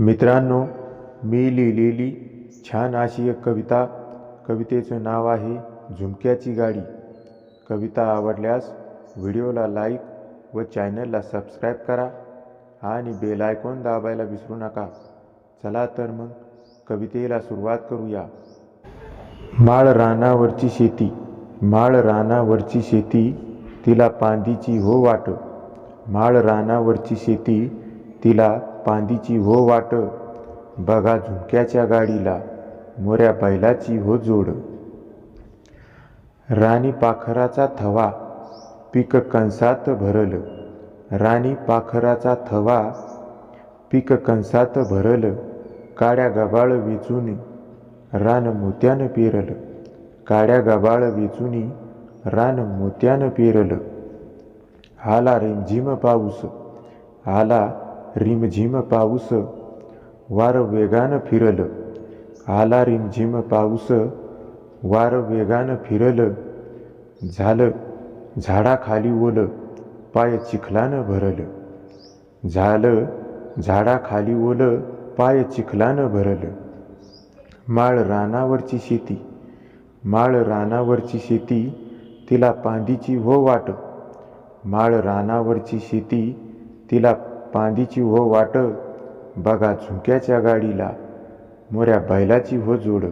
मित्रांनो मी लिहिलेली छान अशी एक कविता. कवितेचं नाव आहे झुमक्याची गाडी. कविता आवडल्यास व्हिडिओला लाईक व चॅनलला सबस्क्राईब करा आणि बेल आयकॉन दाबायला विसरू नका. चला तर मग कवितेला सुरुवात करूया. माळ रानावरची शेती. माळ रानावरची शेती तिला पांदीची हो वाट. माळ रानावरची शेती तिला पांदीची हो वाट. बघा झुमक्याच्या गाडीला मोऱ्या बैलाची हो जोड. राणी पाखराचा थवा पीक कंसात भरल. राणी पाखराचा थवा पीक कंसात भरल. काड्या गबाळ वेचून रान मोत्यानं पेरल. काड्या गबाळ विचुनी रान मोत्यानं पेरल. आला रिमझिम पाऊस. आला रिमझिम पाऊस वार वेगानं फिरल आला रिमझिम पाऊस वार वेगानं फिरल झालं झाडाखाली ओलं पाय चिखलानं भरलं झालं झाडाखाली ओलं पाय चिखलानं भरलं माळ रानावरची शेती माळ रानावरची शेती तिला पांदीची हो वाट माळ रानावरची शेती तिला पांदीची हो वाट बघा झुंक्याच्या गाडीला. मोऱ्या बैलाची हो जोड.